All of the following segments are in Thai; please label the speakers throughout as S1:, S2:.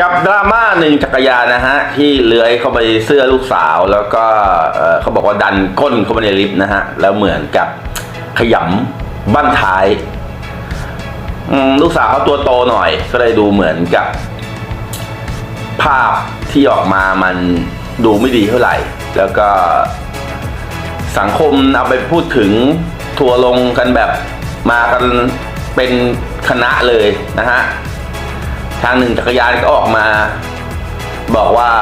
S1: กับดราม่าหนึ่งจักรยานนะฮะ ที่เลื้อยเข้าไปเสื้อลูกสาวแล้วก็เขาบอกว่าดันก้นเข้าไปในลิฟต์นะฮะ แล้วเหมือนกับขยำบั้นท้าย ลูกสาวเขาตัวโตหน่อย ก็เลยดูเหมือนกับ ภาพที่ออกมามันดูไม่ดีเท่าไหร่ แล้วก็สังคมเอาไปพูดถึงทัวร์ลงกันแบบมากันเป็นคณะเลยนะฮะ ทางหนึ่งจักรยานก็ออกมา บอกว่า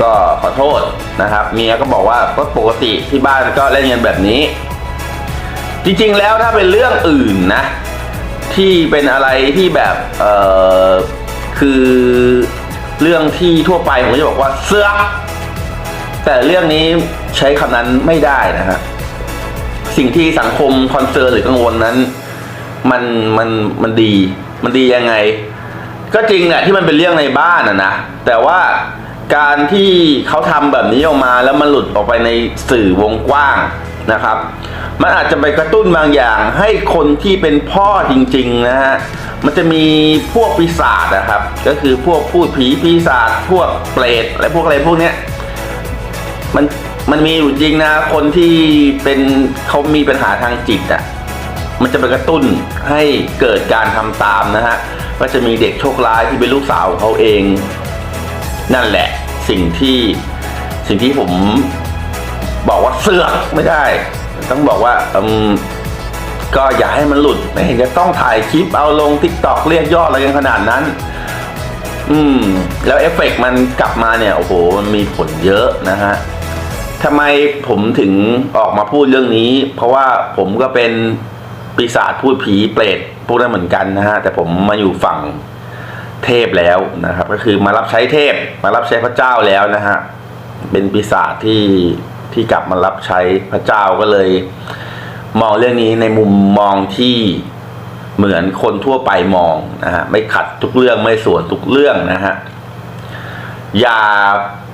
S1: ก็ขอโทษนะครับ เมียก็บอกว่าก็ปกติที่บ้านก็เล่นกันแบบนี้ จริงๆแล้วถ้าเป็นเรื่องอื่นนะ ที่เป็นอะไรที่แบบเออคือเรื่องที่ทั่วไปผมจะบอกว่าเสื้อแต่เรื่องนี้ใช้คำนั้นไม่ได้นะฮะสิ่งที่สังคมคอนเซิร์นหรือกังวลนั้น มันมันมันดี มันดียังไง ก็จริงแหละที่มันเป็นเรื่องในบ้านอะนะแต่ว่าการที่เขาทำแบบนี้ออกมาแล้วมันหลุดออกไปในสื่อวงกว้างนะครับ มันอาจจะไปกระตุ้นบางอย่างให้คนที่เป็นพ่อจริงๆนะฮะมันจะมีพวกปีศาจนะครับ ก็คือพวกพูดผีปีศาจพวกเปรตอะไรพวกอะไรพวกเนี้ย มันมันมีอยู่จริงนะคนที่เป็นเขามีปัญหาทางจิตอะ่ะ มันจะไปกระตุ้นให้เกิดการทำตามนะฮะก็จะมีเด็กโชคร้ายที่เป็นลูกสาวของเขาเอง นั่นแหละสิ่งที่สิ่งที่ผมบอกว่าเสือกไม่ได้ ต้องบอกว่าอืมก็อย่าให้มันหลุดไม่เห็นจะต้องถ่ายคลิปเอาลงทิกตอกเรียกยอดอะไรกันขนาดนั้น อืม แล้วเอฟเฟกต์มันกลับมาเนี่ยโอ้โหมันมีผลเยอะนะฮะทำไมผมถึงออกมาพูดเรื่องนี้ เพราะว่าผมก็เป็น ปีศาจพูดผีเปรตพวกนั้นเหมือนกันนะฮะ แต่ผมมาอยู่ฝั่งเทพแล้วนะครับ ก็คือมารับใช้เทพ มารับใช้พระเจ้าแล้วนะฮะ เป็นปีศาจที่ที่กลับมารับใช้พระเจ้าก็เลย มองเรื่องนี้ในมุมมองที่เหมือนคนทั่วไปมองนะฮะไม่ขัดทุกเรื่องไม่สวนทุกเรื่องนะฮะอย่า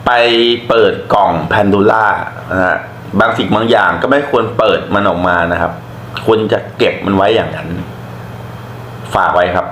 S1: ไปเปิดกล่องแพนดูล่านะฮะบางสิ่งบางอย่างก็ไม่ควรเปิดมันออกมานะครับ ควรจะเก็บมันไว้อย่างนั้น ฝากไว้ครับ